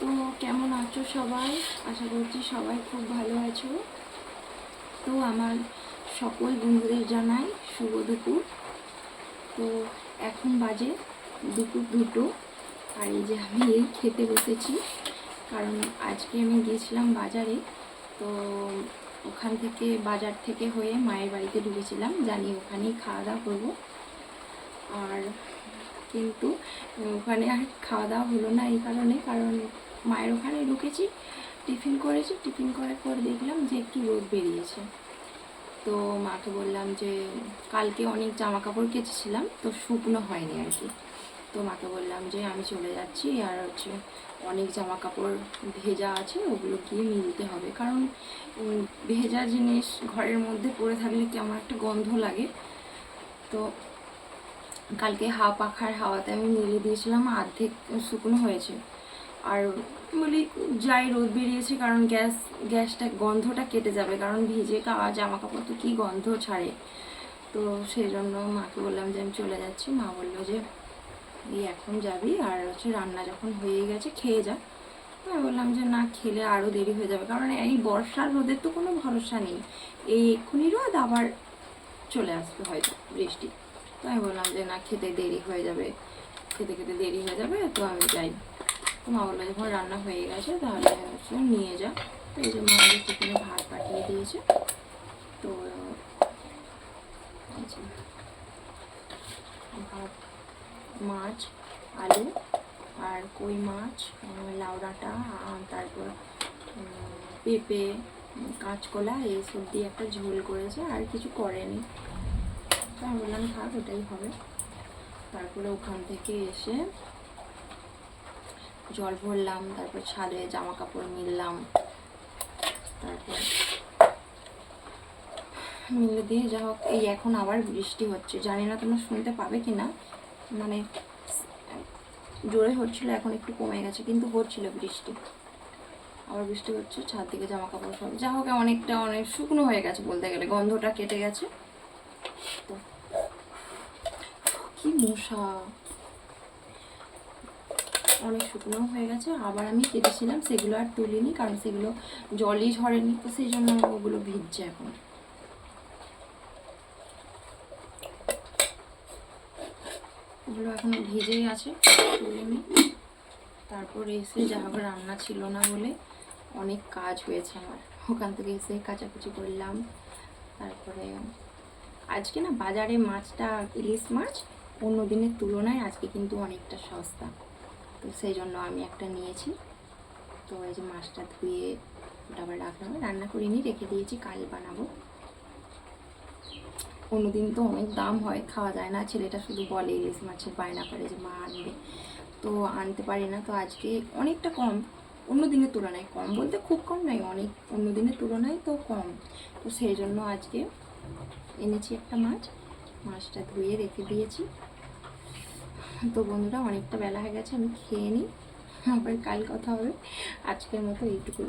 তো কেমন আছো সবাই? আশা করছি সবাই খুব ভালো আছো। তো আমার সকল বন্ধুদের জানাই শুভ দুপুর। তো এখন বাজে দুপুর দুটো। আর এই যে আমি এই খেতে বসেছি, কারণ আজকে আমি গিয়েছিলাম বাজারে। তো ওখান থেকে, বাজার থেকে হয়ে মায়ের বাড়িতে ঢুকেছিলাম। জানি ওখানেই খাওয়া দাওয়া করব। আর কিন্তু ওখানে আর খাওয়া দাওয়া হলো না এই কারণে, কারণ মায়ের ওখানে ঢুকেছি, টিফিন করেছি, টিফিন করার পর দেখলাম যে একটু রোদ বেরিয়েছে। তো মাকে বললাম যে কালকে অনেক জামা কাপড় কেচেছিলাম, তো শুকনো হয়নি আর কি। তো মাকে বললাম যে আমি চলে যাচ্ছি আর হচ্ছে অনেক জামা কাপড় ভেজা আছে, ওগুলো গিয়ে মিলতে হবে। কারণ ভেজা জিনিস ঘরের মধ্যে পড়ে থাকলে কেমন একটা গন্ধ লাগে। তো কালকে হাওয়া পাখার হাওয়াতে আমি মেলে দিয়েছিলাম অর্ধেক শুকনো হয়েছে। আর বলি যাই রোদ বেরিয়েছে, কারণ গ্যাস, গ্যাসটা, গন্ধটা কেটে যাবে, কারণ ভিজে খাওয়া জামা কাপড় তো কী গন্ধ ছাড়ে। তো সেই জন্য মাকে বললাম যে আমি চলে যাচ্ছি। মা বলল যে এই এখন যাবি আর হচ্ছে রান্না যখন হয়ে গেছে, খেয়ে যা। আমি বললাম যে, না, খেলে আরও দেরি হয়ে যাবে। কারণ এই বর্ষার রোদের তো কোনো ভরসা নেই। এই এক্ষুনি রোদ, আবার চলে আসবে হয়তো বৃষ্টি। তো আমি বললাম যে, না, খেতে দেরি হয়ে যাবে, খেতে খেতে দেরি হয়ে যাবে। তো আমি যাই। তো মা বলল যখন রান্না হয়ে গেছে, তাহলে নিয়ে যা। তো এই যে মা আমাদের টিফিনে ভাত পাঠিয়ে দিয়েছে। তো ভাত, মাছ, আলু আর কই মাছ লাউ ডাঁটা তারপর পেঁপে কাঁচকলা এইসব দিয়ে একটা ঝোল করেছে, আর কিছু করেনি। তো আমি বললাম, থাক ওটাই হবে। তারপরে ওখান থেকে এসে জল ভরলাম, তারপর ছাদে জামা কাপড় মিললাম। তারপর মিলে দিয়ে যা হোক, এই এখন আবার বৃষ্টি হচ্ছে। জানি না তোমরা শুনতে পাবে কি না মানে জোরে হচ্ছিল, এখন একটু কমে গেছে, কিন্তু হচ্ছিল বৃষ্টি। আবার বৃষ্টি হচ্ছে, ছাদ থেকে জামা কাপড় সব। যা হোক, অনেকটা অনেক শুকনো হয়ে গেছে বলতে গেলে, গন্ধটা কেটে গেছে। তো, কি মশা। অনেক শুকনো হয়ে গেছে, আবার আমি কেটেছিলাম, সেগুলো আর তুলিনি, কারণ সেগুলো জলই ঝরেনি, তো সেই জন্য ওগুলো ভিজছে এখন। ওগুলো এখন ভিজেই আছে, তুলিনি। তারপরে এসে যা রান্না ছিল না বলে অনেক কাজ হয়েছে আমার। ওখান থেকে এসে কাচাকুচি করলাম, তারপরে আজকে না বাজারে মাছটা ইলিশ মাছ, অন্য দিনের তুলনায় আজকে কিন্তু অনেকটা সস্তা। তো সেই জন্য আমি একটা নিয়েছি। তো এই যে মাছটা ধুয়ে আবার রাখলাম। রান্না করিনি, রেখে দিয়েছি, কাল বানাবো। অন্যদিন তো অনেক দাম হয়, খাওয়া যায় না। ছেলেটা শুধু বলে ইলিশ মাছের বায়না করে যে মা আনবে। তো আনতে পারি না। তো আজকে অনেকটা কম, অন্য দিনের তুলনায় কম। বলতে খুব কম নয়, অনেক অন্য দিনের তুলনায় তো কম। তো সেই জন্য আজকে এনেছি একটা মাছ। মাছটা ধুয়ে রেখে দিয়েছি। তো বন্ধুরা, অনেকটা বেলা হয়ে গেছে, আমি খেয়ে নিই। আবার কাল কথা হবে। আজকের মতো এইটুকুই।